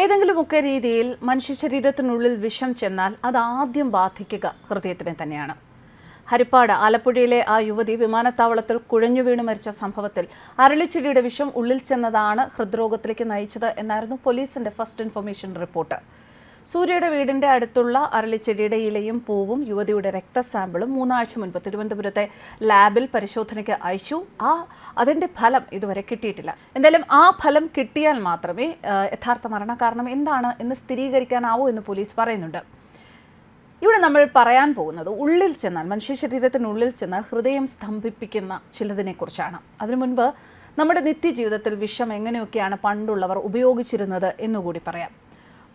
ഏതെങ്കിലുമൊക്കെ രീതിയിൽ മനുഷ്യ ശരീരത്തിനുള്ളിൽ വിഷം ചെന്നാൽ അത് ആദ്യം ബാധിക്കുക ഹൃദയത്തിനെ തന്നെയാണ്. ഹരിപ്പാട് ആലപ്പുഴയിലെ ആ യുവതി വിമാനത്താവളത്തിൽ കുഴഞ്ഞു വീണ് മരിച്ച സംഭവത്തിൽ അരളിച്ചെടിയുടെ വിഷം ഉള്ളിൽ ചെന്നതാണ് ഹൃദ്രോഗത്തിലേക്ക് നയിച്ചത് എന്നായിരുന്നു പോലീസിന്റെ ഫസ്റ്റ് ഇൻഫർമേഷൻ റിപ്പോർട്ട്. സൂര്യയുടെ വീടിന്റെ അടുത്തുള്ള അരളിച്ചെടിയുടെ ഇലയും പൂവും യുവതിയുടെ രക്തസാമ്പിളും മൂന്നാഴ്ച മുൻപ് തിരുവനന്തപുരത്തെ ലാബിൽ പരിശോധനയ്ക്ക് അയച്ചു. ആ അതിന്റെ ഫലം ഇതുവരെ കിട്ടിയിട്ടില്ല. എന്തായാലും ആ ഫലം കിട്ടിയാൽ മാത്രമേ യഥാർത്ഥ മരണകാരണം എന്താണ് എന്ന് സ്ഥിരീകരിക്കാനാവൂ എന്ന് പോലീസ് പറയുന്നുണ്ട്. ഇവിടെ നമ്മൾ പറയാൻ പോകുന്നത് ഉള്ളിൽ ചെന്നാൽ മനുഷ്യ ശരീരത്തിനുള്ളിൽ ചെന്നാൽ ഹൃദയം സ്തംഭിപ്പിക്കുന്ന ചിലതിനെക്കുറിച്ചാണ്. അതിനു മുൻപ് നമ്മുടെ നിത്യജീവിതത്തിൽ വിഷം എങ്ങനെയൊക്കെയാണ് പണ്ടുള്ളവർ ഉപയോഗിച്ചിരുന്നത് എന്നുകൂടി പറയാം.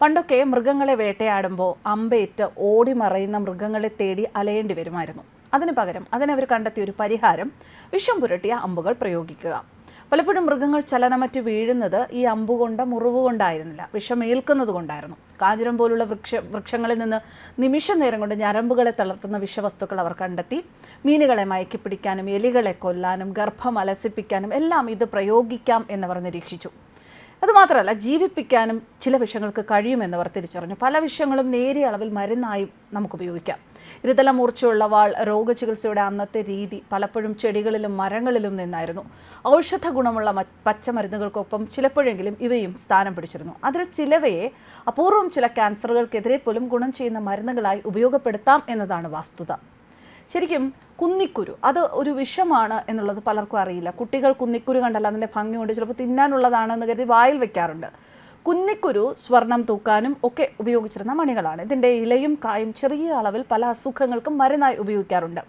പണ്ടൊക്കെ മൃഗങ്ങളെ വേട്ടയാടുമ്പോൾ അമ്പേറ്റ് ഓടി മറയുന്ന മൃഗങ്ങളെ തേടി അലയേണ്ടി വരുമായിരുന്നു. അതിനു പകരം അതിനവർ കണ്ടെത്തിയ ഒരു പരിഹാരം വിഷം പുരട്ടിയ അമ്പുകൾ പ്രയോഗിക്കുക. പലപ്പോഴും മൃഗങ്ങൾ ചലനമറ്റ് വീഴുന്നത് ഈ അമ്പുകൊണ്ട് മുറിവുകൊണ്ടായിരുന്നില്ല വിഷമേൽക്കുന്നത് കൊണ്ടായിരുന്നു. കാഞ്ഞിരം പോലുള്ള വൃക്ഷ വൃക്ഷങ്ങളിൽ നിന്ന് നിമിഷ നേരം കൊണ്ട് ഞരമ്പുകളെ തളർത്തുന്ന വിഷവസ്തുക്കൾ അവർ കണ്ടെത്തി. മീനുകളെ മയക്കി പിടിക്കാനും എലികളെ കൊല്ലാനും ഗർഭം അലസിപ്പിക്കാനും എല്ലാം ഇത് പ്രയോഗിക്കാം എന്നവർ നിരീക്ഷിച്ചു. അതുമാത്രമല്ല ജീവിപ്പിക്കാനും ചില വിഷങ്ങൾക്ക് കഴിയുമെന്നവർ തിരിച്ചറിഞ്ഞു. പല വിഷയങ്ങളും നേരിയ അളവിൽ മരുന്നായി നമുക്ക് ഉപയോഗിക്കാം ഇരുതല മൂർച്ചയുള്ള വാൾ രോഗചികിത്സയുടെ അന്നത്തെ രീതി പലപ്പോഴും ചെടികളിലും മരങ്ങളിലും നിന്നായിരുന്നു. ഔഷധ ഗുണമുള്ള പച്ചമരുന്നുകൾക്കൊപ്പം ചിലപ്പോഴെങ്കിലും ഇവയും സ്ഥാനം പിടിച്ചിരുന്നു. അതിൽ ചിലവയെ അപൂർവം ചില ക്യാൻസറുകൾക്കെതിരെ പോലും ഗുണം ചെയ്യുന്ന മരുന്നുകളായി ഉപയോഗപ്പെടുത്താം എന്നതാണ് വാസ്തുത. ശരിക്കും കുന്നിക്കുരു അത് ഒരു വിഷമാണ് എന്നുള്ളത് പലർക്കും അറിയില്ല. കുട്ടികൾ കുന്നിക്കുരു കണ്ടാൽ അതിന്റെ ഭംഗി കൊണ്ട് ചിലപ്പോൾ തിന്നാനുള്ളതാണെന്ന് കരുതി വായിൽ വെക്കാറുണ്ട്. കുന്നിക്കുരു സ്വർണം തൂക്കാനും ഒക്കെ ഉപയോഗിച്ചിരുന്ന മണികളാണ്. ഇതിന്റെ ഇലയും കായും ചെറിയ അളവിൽ പല അസുഖങ്ങൾക്കും മരുന്നായി ഉപയോഗിക്കാറുണ്ട്.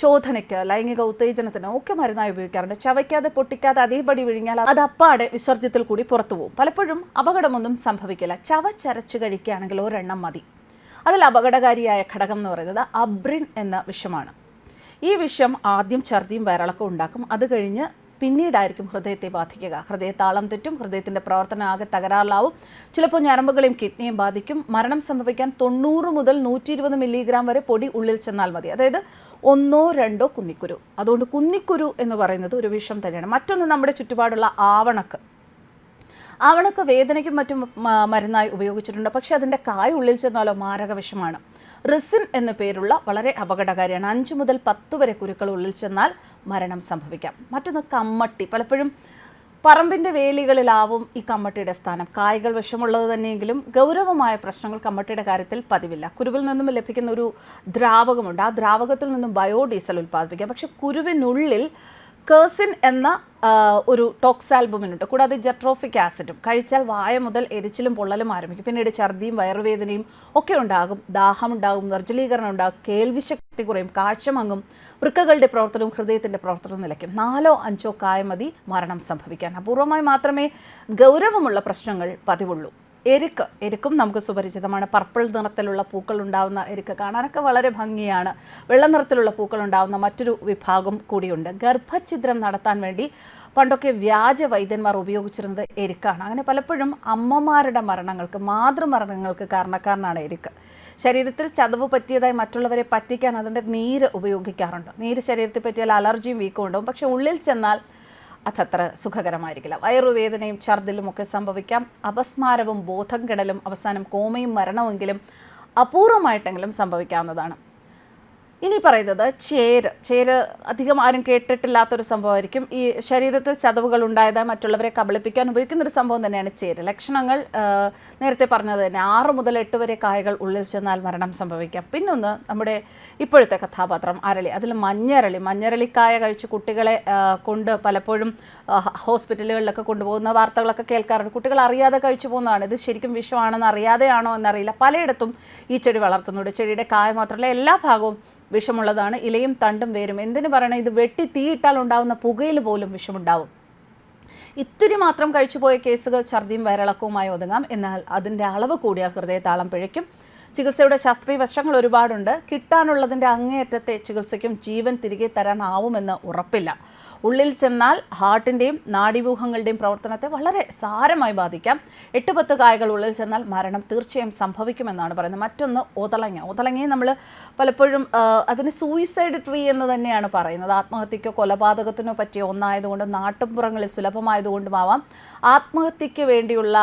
ശോധനയ്ക്ക് ലൈംഗിക ഉത്തേജനത്തിന് ഒക്കെ മരുന്നായി ഉപയോഗിക്കാറുണ്ട്. ചവയ്ക്കാതെ പൊട്ടിക്കാതെ അതേപടി വിഴിഞ്ഞാൽ അത് അപ്പാടെ വിസർജ്യത്തിൽ കൂടി പുറത്തു പോകും പലപ്പോഴും അപകടമൊന്നും സംഭവിക്കില്ല. ചവച്ചരച്ച് കഴിക്കുകയാണെങ്കിൽ ഒരെണ്ണം മതി. അതിൽ അപകടകാരിയായ ഘടകം എന്ന് പറയുന്നത് അബ്രിൻ എന്ന വിഷമാണ്. ഈ വിഷം ആദ്യം ഛർദിയും വയറിളക്കം ഉണ്ടാക്കും. അത് കഴിഞ്ഞ് പിന്നീടായിരിക്കും ഹൃദയത്തെ ബാധിക്കുക. ഹൃദയതാളം തെറ്റും ഹൃദയത്തിന്റെ പ്രവർത്തനം ആകെ തകരാറിലാവും. ചിലപ്പോൾ ഞരമ്പുകളെയും കിഡ്നിയും ബാധിക്കും. മരണം സംഭവിക്കാൻ തൊണ്ണൂറ് മുതൽ നൂറ്റി ഇരുപത് മില്ലിഗ്രാം വരെ പൊടി ഉള്ളിൽ ചെന്നാൽ മതി. അതായത് ഒന്നോ രണ്ടോ കുന്നിക്കുരു. അതുകൊണ്ട് കുന്നിക്കുരു എന്ന് പറയുന്നത് ഒരു വിഷം തന്നെയാണ്. മറ്റൊന്ന് നമ്മുടെ ചുറ്റുപാടുള്ള ആവണക്ക്. ആവണക്ക് വേദനയ്ക്കും മറ്റും മരുന്നായി ഉപയോഗിച്ചിട്ടുണ്ട്. പക്ഷേ അതിന്റെ കായ ഉള്ളിൽ ചെന്നാലോ മാരക വിഷമാണ്. റിസിൻ എന്ന പേരുള്ള വളരെ അപകടകാരിയാണ്. അഞ്ച് മുതൽ പത്ത് വരെ കുരുക്കൾ ഉള്ളിൽ ചെന്നാൽ മരണം സംഭവിക്കാം. മറ്റൊന്ന് കമ്മട്ടി. പലപ്പോഴും പറമ്പിന്റെ വേലികളിലാവും ഈ കമ്മട്ടിയുടെ സ്ഥാനം. കായകൾ വിഷമുള്ളത് തന്നെയെങ്കിലും ഗൗരവമായ പ്രശ്നങ്ങൾ കമ്മട്ടിയുടെ കാര്യത്തിൽ പതിവില്ല. കുരുവിൽ നിന്നും ലഭിക്കുന്ന ഒരു ദ്രാവകമുണ്ട്. ആ ദ്രാവകത്തിൽ നിന്നും ബയോഡീസൽ ഉൽപ്പാദിപ്പിക്കാം. പക്ഷെ കുരുവിനുള്ളിൽ കേസിൻ എന്ന ഒരു ടോക്സ് ആൽബുമിനുണ്ട്. കൂടാതെ ജെട്രോഫിക് ആസിഡും. കഴിച്ചാൽ വായ മുതൽ എരിച്ചിലും പൊള്ളലും ആരംഭിക്കും. പിന്നീട് ഛർദിയും വയറുവേദനയും ഒക്കെ ഉണ്ടാകും. ദാഹം ഉണ്ടാകും നിർജലീകരണം ഉണ്ടാകും കേൾവിശക്തി കുറയും കാഴ്ചമങ്ങും വൃക്കകളുടെ പ്രവർത്തനവും ഹൃദയത്തിന്റെ പ്രവർത്തനവും നിലയ്ക്കും. നാലോ അഞ്ചോ കായ മതി മരണം സംഭവിക്കാൻ. അപൂർവമായി മാത്രമേ ഗൗരവമുള്ള പ്രശ്നങ്ങൾ പതിവുള്ളൂ. എരുക്ക്. എരുക്കും നമുക്ക് സുപരിചിതമാണ്. പർപ്പിൾ നിറത്തിലുള്ള പൂക്കൾ ഉണ്ടാവുന്ന എരുക്ക് കാണാനൊക്കെ വളരെ ഭംഗിയാണ്. വെള്ള നിറത്തിലുള്ള പൂക്കൾ ഉണ്ടാവുന്ന മറ്റൊരു വിഭാഗം കൂടിയുണ്ട്. ഗർഭഛിദ്രം നടത്താൻ വേണ്ടി പണ്ടൊക്കെ വ്യാജ വൈദ്യന്മാർ ഉപയോഗിച്ചിരുന്നത് എരുക്കാണ്. അങ്ങനെ പലപ്പോഴും അമ്മമാരുടെ മരണങ്ങൾക്ക് മാതൃമരണങ്ങൾക്ക് കാരണക്കാരനാണ് എരുക്ക്. ശരീരത്തിൽ ചതവ് പറ്റിയതായി മറ്റുള്ളവരെ പറ്റിക്കാൻ അതിന്റെ നീര് ഉപയോഗിക്കാറുണ്ട്. നീര് ശരീരത്തിൽ പറ്റിയാൽ അലർജിയും വീക്കും ഉണ്ടാവും പക്ഷെ ഉള്ളിൽ ചെന്നാൽ അതത്ര സുഖകരമായിരിക്കില്ല. വയറുവേദനയും ഛർദിലും ഒക്കെ സംഭവിക്കാം. അപസ്മാരവും ബോധം കെടലും അവസാനം കോമയും മരണമെങ്കിലും അപൂർവമായിട്ടെങ്കിലും സംഭവിക്കാവുന്നതാണ്. ഇനി പറയുന്നത് ചേര് ചേര് അധികം ആരും കേട്ടിട്ടില്ലാത്തൊരു സംഭവമായിരിക്കും. ഈ ശരീരത്തിൽ ചതവുകൾ ഉണ്ടായതായി മറ്റുള്ളവരെ കബളിപ്പിക്കാൻ ഉപയോഗിക്കുന്ന ഒരു സംഭവം തന്നെയാണ് ചേര്. ലക്ഷണങ്ങൾ നേരത്തെ പറഞ്ഞത് തന്നെ ആറ് മുതൽ എട്ട് വരെ കായകൾ ഉള്ളിൽ ചെന്നാൽ മരണം സംഭവിക്കാം. പിന്നൊന്ന് നമ്മുടെ ഇപ്പോഴത്തെ കഥാപാത്രം അരളി. അതിൽ മഞ്ഞരളി മഞ്ഞരളിക്കായ കഴിച്ച് കുട്ടികളെ കൊണ്ട് പലപ്പോഴും ഹോസ്പിറ്റലുകളിലൊക്കെ കൊണ്ടുപോകുന്ന വാർത്തകളൊക്കെ കേൾക്കാറുണ്ട്. കുട്ടികൾ അറിയാതെ കഴിച്ചു പോകുന്നതാണ്. ഇത് ശരിക്കും വിഷമാണെന്ന് അറിയാതെയാണോ എന്നറിയില്ല. പലയിടത്തും ഈ ചെടി വളർത്തുന്നുണ്ട്. ചെടിയുടെ കായ മാത്രമല്ല എല്ലാ ഭാഗവും വിഷമുള്ളതാണ് ഇലയും തണ്ടും വേരും. എന്തിനു പറയണം? ഇത് വെട്ടി തീയിട്ടാൽ ഉണ്ടാകുന്ന പുകയിൽ പോലും വിഷമുണ്ടാവും. ഇത്തിരി മാത്രം കഴിച്ചുപോയ കേസുകൾ ഛർദിയും വയറിളക്കവുമായി ഒതുങ്ങാം. എന്നാൽ അതിന്റെ അളവ് കൂടിയ ഹൃദയതാളം പിഴയ്ക്കും. ചികിത്സയുടെ ശാസ്ത്രീയ വശങ്ങൾ ഒരുപാടുണ്ട്. കിട്ടാനുള്ളതിന്റെ അങ്ങേയറ്റത്തെ ചികിത്സയ്ക്കും ജീവൻ തിരികെ തരാനാവുമെന്ന് ഉറപ്പില്ല. ഉള്ളിൽ ചെന്നാൽ ഹാർട്ടിന്റെയും നാഡീവ്യൂഹങ്ങളുടെയും പ്രവർത്തനത്തെ വളരെ സാരമായി ബാധിക്കാം. എട്ട് പത്ത് കായകൾ ഉള്ളിൽ ചെന്നാൽ മരണം തീർച്ചയായും സംഭവിക്കുമെന്നാണ് പറയുന്നത്. മറ്റൊന്ന് ഒതളങ്ങ ഒതളങ്ങയെ നമ്മൾ പലപ്പോഴും അതിന് സൂയിസൈഡ് ട്രീ എന്ന് തന്നെയാണ് പറയുന്നത്. ആത്മഹത്യക്കോ കൊലപാതകത്തിനോ പറ്റിയ ഒന്നായതുകൊണ്ട് നാട്ടുപുറങ്ങളിൽ സുലഭമായതുകൊണ്ടുമാവാം. ആത്മഹത്യയ്ക്ക് വേണ്ടിയുള്ള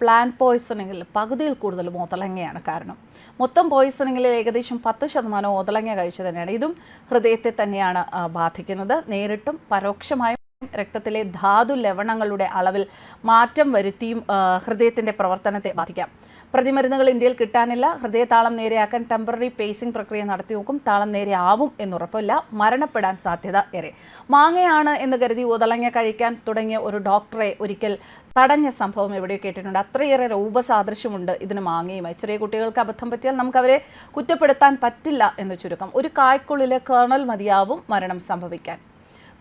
പ്ലാൻ പോയ്സണിങ്ങിൽ പകുതിയിൽ കൂടുതലും ഒതളങ്ങയാണ് കാരണം. മൊത്തം പോയിസണിങ്ങിൽ ഏകദേശം പത്ത് ശതമാനം ഓതളങ്ങ കഴിച്ചു തന്നെയാണ്. ഇതും ഹൃദയത്തെ തന്നെയാണ് ബാധിക്കുന്നത്. നേരിട്ടും പരോക്ഷമായും രക്തത്തിലെ ധാതു ലവണങ്ങളുടെ അളവിൽ മാറ്റം വരുത്തിയും ഹൃദയത്തിന്റെ പ്രവർത്തനത്തെ ബാധിക്കാം. പ്രതിമരുന്നുകൾ ഇന്ത്യയിൽ കിട്ടാനില്ല. ഹൃദയതാളം നേരെയാക്കാൻ ടെമ്പററി പേസിംഗ് പ്രക്രിയ നടത്തി നോക്കും. താളം നേരെ ആവും എന്നുറപ്പില്ല. മരണപ്പെടാൻ സാധ്യത ഏറെ. മാങ്ങയാണ് എന്ന് കരുതി ഉതളങ്ങ കഴിക്കാൻ തുടങ്ങിയ ഒരു ഡോക്ടറെ ഒരിക്കൽ തടഞ്ഞ സംഭവം എവിടെയോ കേട്ടിട്ടുണ്ട്. അത്രയേറെ രൂപസാദൃശ്യമുണ്ട് ഇതിന് മാങ്ങയുമായി. ചെറിയ കുട്ടികൾക്ക് അബദ്ധം പറ്റിയാൽ നമുക്ക് അവരെ കുറ്റപ്പെടുത്താൻ പറ്റില്ല എന്ന് ചുരുക്കം. ഒരു കായ്ക്കുള്ളിലെ കേണൽ മതിയാവും മരണം സംഭവിക്കാൻ.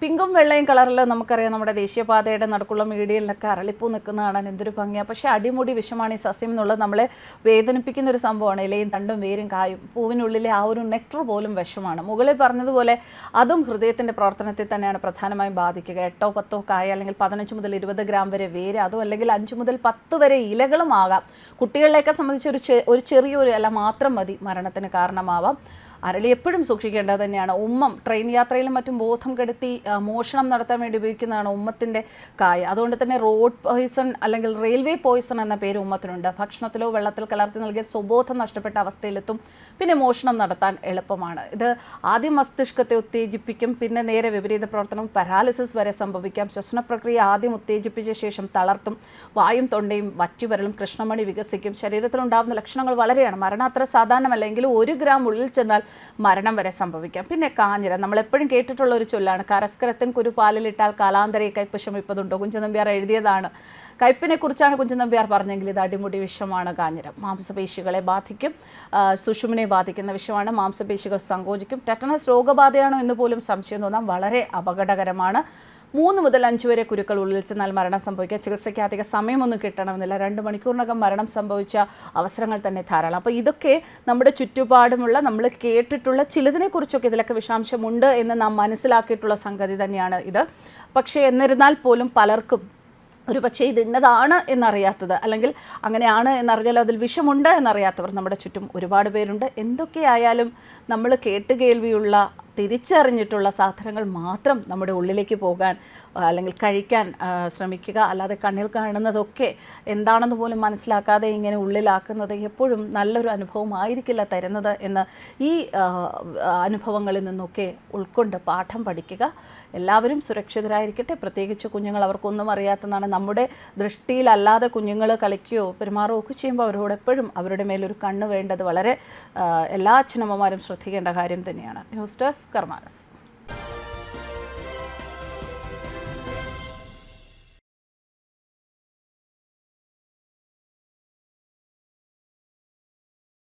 പിങ്കും വെള്ളയും കളറിൽ നമുക്കറിയാം നമ്മുടെ ദേശീയപാതയുടെ നടക്കുള്ള മീഡിയയിലൊക്കെ അരളിപ്പൂ നിൽക്കുന്നതാണ് എന്തൊരു ഭംഗിയാണ് പക്ഷേ അടിമുടി വിഷമാണ് ഈ സസ്യം എന്നുള്ളത് നമ്മളെ വേദനിപ്പിക്കുന്ന ഒരു സംഭവമാണ്. ഇലയും തണ്ടും വേരും കായും പൂവിനുള്ളിലെ ആ ഒരു നെക്ടർ പോലും വിഷമാണ്. മുകളിൽ പറഞ്ഞതുപോലെ അതും ഹൃദയത്തിന്റെ പ്രവർത്തനത്തെ തന്നെയാണ് പ്രധാനമായും ബാധിക്കുക. എട്ടോ പത്തോ കായ അല്ലെങ്കിൽ പതിനഞ്ച് മുതൽ ഇരുപത് ഗ്രാം വരെ വേര് അതും അല്ലെങ്കിൽ അഞ്ച് മുതൽ പത്ത് വരെ ഇലകളും ആകാം. കുട്ടികളിലേക്ക് സംബന്ധിച്ച് ഒരു ഒരു ചെറിയൊരു ഇല മാത്രം മതി മരണത്തിന് കാരണമാവാം. അരളി എപ്പോഴും സൂക്ഷിക്കേണ്ടത് തന്നെയാണ്. ഉമ്മം ട്രെയിൻ യാത്രയിലും മറ്റും ബോധം കെടുത്തി മോഷണം നടത്താൻ വേണ്ടി ഉപയോഗിക്കുന്നതാണ് ഉമ്മത്തിന്റെ കായ. അതുകൊണ്ട് തന്നെ റോഡ് പോയിസൺ അല്ലെങ്കിൽ റെയിൽവേ പോയിസൺ എന്ന പേര് ഉമ്മത്തിനുണ്ട്. ഭക്ഷണത്തിലോ വെള്ളത്തിൽ കലർത്തി നൽകിയ സ്വബോധം നഷ്ടപ്പെട്ട അവസ്ഥയിലെത്തും. പിന്നെ മോഷണം നടത്താൻ എളുപ്പമാണ്. ഇത് ആദ്യം മസ്തിഷ്കത്തെ ഉത്തേജിപ്പിക്കും പിന്നെ നേരെ വിപരീത പ്രവർത്തനം പരാലിസിസ് വരെ സംഭവിക്കാം. ശ്വസന പ്രക്രിയ ആദ്യം ഉത്തേജിപ്പിച്ച ശേഷം തളർത്തും. വായും തൊണ്ടയും വറ്റിവരലും കൃഷ്ണമണി വികസിക്കും. ശരീരത്തിലുണ്ടാകുന്ന ലക്ഷണങ്ങൾ വളരെയാണ്. മരണം അത്ര സാധാരണമല്ലെങ്കിലും ഒരു ഗ്രാം ഉള്ളിൽ ചെന്നാൽ മരണം വരെ സംഭവിക്കാം. പിന്നെ കാഞ്ഞിരം നമ്മൾ എപ്പോഴും കേട്ടിട്ടുള്ള ഒരു ചൊല്ലാണ് കരസ്കരത്തിൻ കുരുപാലിലിട്ടാൽ കാലാന്തരയെ കയ്പ് ശമിപ്പതുണ്ടോ കുഞ്ചനമ്പ്യാർ എഴുതിയതാണ്. കയ്പിനെ കുറിച്ചാണ് കുഞ്ചനമ്പ്യാർ പറഞ്ഞെങ്കിൽ ഇത് അടിമുടി വിഷമാണ് കാഞ്ഞിരം. മാംസപേശികളെ ബാധിക്കും സുഷുമിനെ ബാധിക്കുന്ന വിഷമാണ് മാംസപേശികൾ സങ്കോചിക്കും. ടെറ്റനസ് രോഗബാധയാണോ എന്ന് പോലും സംശയം തോന്നാം. വളരെ അപകടകരമാണ്. മൂന്ന് മുതൽ അഞ്ച് വരെ കുരുക്കൾ ഉള്ളിൽ ചെന്നാൽ മരണം സംഭവിക്കുക ചികിത്സയ്ക്ക് അധിക സമയമൊന്നും കിട്ടണമെന്നില്ല. രണ്ട് മണിക്കൂറിനകം മരണം സംഭവിച്ച അവസരങ്ങൾ തന്നെ ധാരാളം. അപ്പോൾ ഇതൊക്കെ നമ്മുടെ ചുറ്റുപാടുമുള്ള നമ്മൾ കേട്ടിട്ടുള്ള ചിലതിനെക്കുറിച്ചൊക്കെ ഇതിലൊക്കെ വിഷാംശമുണ്ട് എന്ന് നാം മനസ്സിലാക്കിയിട്ടുള്ള സംഗതി തന്നെയാണ് ഇത്. പക്ഷേ എന്നിരുന്നാൽ പോലും പലർക്കും ഒരു പക്ഷേ ഇത് ഇന്നതാണ് എന്നറിയാത്തത്. അല്ലെങ്കിൽ അങ്ങനെയാണ് എന്നറിഞ്ഞാലും അതിൽ വിഷമുണ്ട് എന്നറിയാത്തവർ നമ്മുടെ ചുറ്റും ഒരുപാട് പേരുണ്ട്. എന്തൊക്കെയായാലും നമ്മൾ കേട്ടുകേൾവിയുള്ള തിരിച്ചറിഞ്ഞിട്ടുള്ള സാധനങ്ങൾ മാത്രം നമ്മുടെ ഉള്ളിലേക്ക് പോകാൻ അല്ലെങ്കിൽ കഴിക്കാൻ ശ്രമിക്കുക. അല്ലാതെ കണ്ണിൽ കാണുന്നതൊക്കെ എന്താണെന്ന് പോലും മനസ്സിലാക്കാതെ ഇങ്ങനെ ഉള്ളിലാക്കുന്നത് എപ്പോഴും നല്ലൊരു അനുഭവമായിരിക്കില്ല തരുന്നത് എന്ന് ഈ അനുഭവങ്ങളിൽ നിന്നൊക്കെ ഉൾക്കൊണ്ട് പാഠം പഠിക്കുക. എല്ലാവരും സുരക്ഷിതരായിരിക്കട്ടെ. പ്രത്യേകിച്ച് കുഞ്ഞുങ്ങൾ അവർക്കൊന്നും അറിയാത്തതാണ്. നമ്മുടെ ദൃഷ്ടിയിലല്ലാതെ കുഞ്ഞുങ്ങൾ കളിക്കുകയോ പെരുമാറുകയോ ഒക്കെ ചെയ്യുമ്പോൾ അവരോട് എപ്പോഴും അവരുടെ മേലൊരു കണ്ണ് വേണ്ടത് വളരെ എല്ലാ അച്ഛനമ്മമാരും ശ്രദ്ധിക്കേണ്ട കാര്യം തന്നെയാണ്. News desk plus